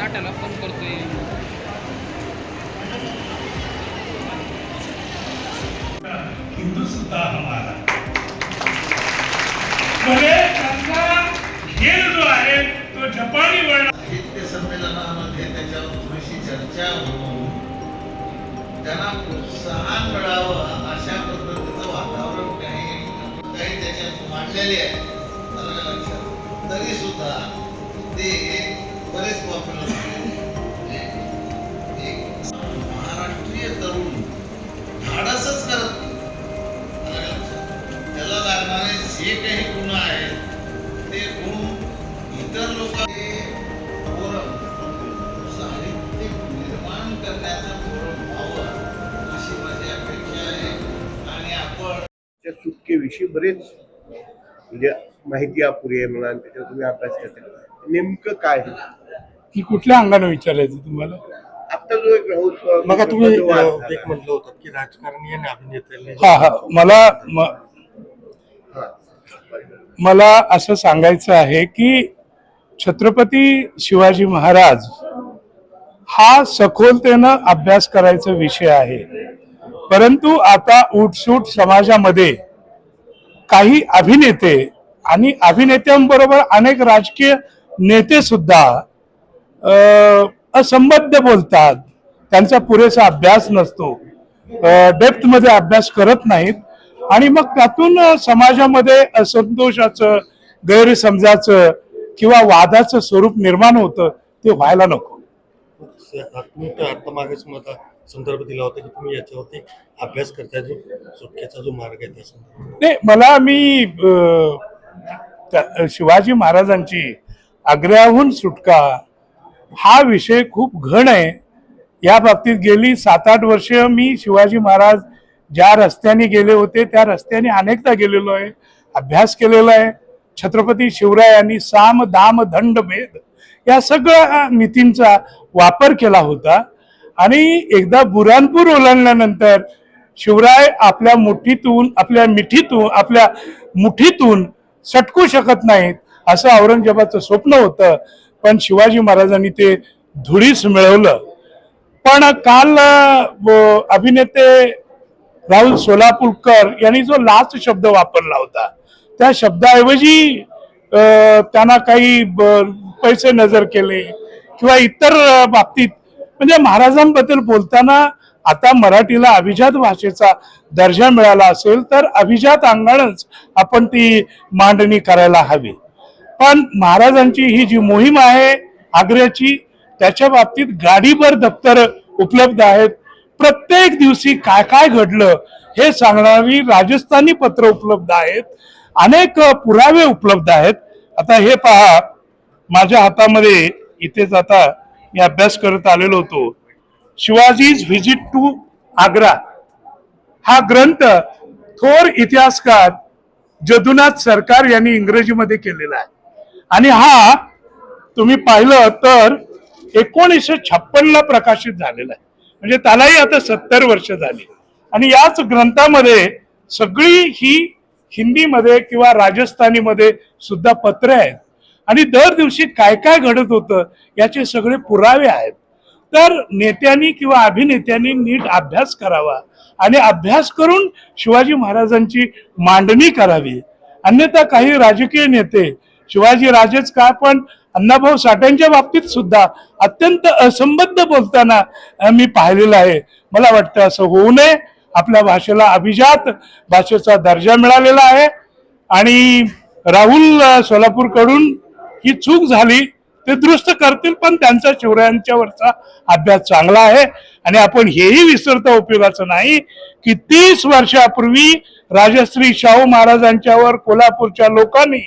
साठ्याला phone करतोय. हिंदू सुद्धा हमारा. म्हणजे त्यांचा खेळ जो आहे तो जपानी वर्ण साहित्य संमेलनामध्ये त्याच्यावर थोडीशी चर्चा होऊन त्यांना प्रोत्साहन मिळावं अशा पद्धतीचं वातावरण काही काही त्याच्यात मांडलेले आहे. इतर लोक फोरम साहित्य निर्माण करण्याचं फोरम व्हावं अशी माझी अपेक्षा आहे आणि आपण त्या सुटकेविषयी बरेच म्हणजे माहिती अपुरी आहे म्हणा त्याच्यावर तुम्ही अभ्यास करता नेमकं काय? की कुठल्या अंगाने विचारायचं तुम्हाला आता जो एक मग तुम्ही. एक म्हटलं होतं की राजकारणी आणि अभिनेत्यांनी हा हा मला म- हा. मला असं सांगायचं आहे की छत्रपती शिवाजी महाराज हा सखोलतेनं अभ्यास करायचा विषय आहे. परंतु आता उठसूट समाजामध्ये काही अभिनेते आणि अभिनेत्यांबरोबर अनेक राजकीय नेते सुद्धा असंबद्ध बोलतात. त्यांचा पुरेसा अभ्यास नसतो. डेप्थमध्ये अभ्यास करत नाहीत. आणि मग त्यातून समाजामध्ये असंतोषाचं गैरसमजाचं किंवा वादाचं स्वरूप निर्माण होतं ते व्हायला नको. तुम्ही आता मागेच मला संदर्भ दिला होता की तुम्ही याच्यावरती अभ्यास करताय जो सुटकेचा जो मार्ग आहे त्या नाही मला मी शिवाजी महाराजांची आग्र्याहून सुटका हा विषय खूप घण आहे. या बाबतीत गेली सात आठ वर्ष मी शिवाजी महाराज ज्या रस्त्याने गेले होते त्या रस्त्याने अनेकदा गेलेलो आहे अभ्यास केलेला आहे. छत्रपती शिवरायांनी साम दाम दंड भेद या सगळ्या नीतींचा वापर केला होता. आणि एकदा बुरानपूर ओलांडल्यानंतर शिवराय आपल्या मुठीतून आपल्या मिठीतून आपल्या मुठीतून सटकू शकत नाहीत असं औरंगजेबाचं स्वप्न होतं. पण शिवाजी महाराजांनी ते धुळीस मिळवलं. पण काल व- अभिनेते राहुल सोलापूरकर यांनी जो लाच शब्द वापरला होता त्या शब्दाऐवजी त्यांना काही पैसे नजर केले किंवा इतर बाबतीत म्हणजे महाराजांबद्दल बोलताना आता मराठीला अभिजात भाषेचा दर्जा मिळाला असेल तर अभिजात अंगानच आपण ती मांडणी करायला हवी. पण महाराजांची ही जी मोहीम आहे आग्र्याची त्याच्या बाबतीत गाडीभर दप्तर उपलब्ध आहेत. प्रत्येक दिवशी काय काय घडलं हे सांगणारी राजस्थानी पत्र उपलब्ध आहेत. अनेक पुरावे उपलब्ध आहेत. आता हे पहा माझ्या हातामध्ये इथेच आता मी अभ्यास करत आलेलो होतो. Shivaji's visit to Agra. हा ग्रंथ थोर इतिहासकार जदुनाथ सरकार यांनी इंग्रजीमध्ये केलेला आहे. आणि हा तुम्ही पाहिलं तर एकोणीसशे छप्पनला प्रकाशित झालेला आहे. म्हणजे त्यालाही आता सत्तर वर्ष झाली. आणि याच ग्रंथामध्ये सगळी ही हिंदीमध्ये किंवा राजस्थानीमध्ये सुद्धा पत्र आहेत. आणि दर दिवशी काय काय घडत होतं याचे सगळे पुरावे आहेत. तर नेत्यांनी किंवा अभिनेत्यांनी नीट अभ्यास करावा आणि अभ्यास करून शिवाजी महाराजांची मांडणी करावी. अन्यथा काही राजकीय नेते शिवाजी राजेच का पण अण्णाभाऊ साठ्यांच्या बाबतीत सुद्धा अत्यंत असंबद्ध बोलताना मी पाहिलेलं आहे. मला वाटतं असं होऊ नये. आपल्या भाषेला अभिजात भाषेचा दर्जा मिळालेला आहे. आणि राहुल सोलापूरकडून ही चूक झाली ते दुरुस्त करतील पण त्यांचा शिवरायांच्यावरचा अभ्यास चांगला आहे. आणि आपण हेही विसरता उपयोगाचं नाही की तीस वर्षापूर्वी राजश्री शाहू महाराजांच्यावर कोल्हापूरच्या लोकांनी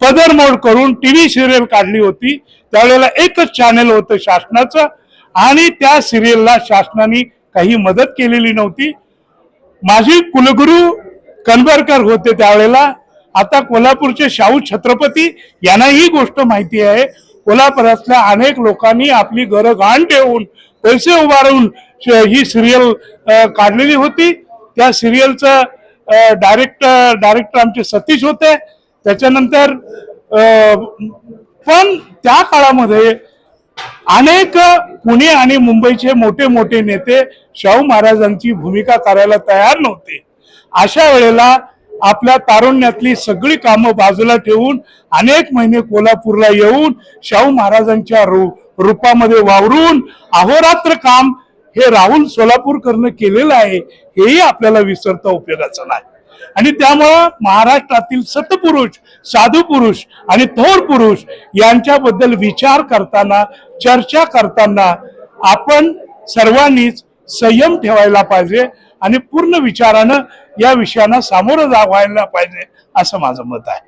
पदरमोड करून टी व्ही सिरियल काढली होती. त्यावेळेला एकच चॅनेल होतं शासनाचं. आणि त्या सिरियलला शासनाने काही मदत केलेली नव्हती. माझी कुलगुरू कनबरकर होते त्यावेळेला. आता कोल्हापूरचे शाहू छत्रपती यांना ही गोष्ट माहिती आहे. कोल्हापुरातल्या अनेक लोकांनी आपली घरं घाण ठेवून पैसे उभारून श- ही सिरियल काढलेली होती. त्या सिरियलचं डायरेक्टर डायरेक्टर आमचे सतीश होते. त्याच्यानंतर पण त्या काळामध्ये अनेक पुणे आणि मुंबईचे मोठे मोठे नेते शाहू महाराजांची भूमिका करायला तयार नव्हते. अशा वेळेला आपल्या तारुण्यातली सगळी कामं बाजूला ठेवून अनेक महिने कोल्हापूरला येऊन शाहू महाराजांच्या रू रूपामध्ये वावरून अहोरात्र काम हे राहुल सोलापूरकरनं केलेलं आहे हेही आपल्याला विसरता उपयोगाचं नाही. आणि त्यामुळं महाराष्ट्रातील सतपुरुष साधू पुरुष आणि थोर पुरुष यांच्याबद्दल विचार करताना चर्चा करताना आपण सर्वांनीच संयम ठेवायला पाहिजे आणि पूर्ण विचारानं या विषयांना सामोरं जावायला पाहिजे असं माझं मत आहे.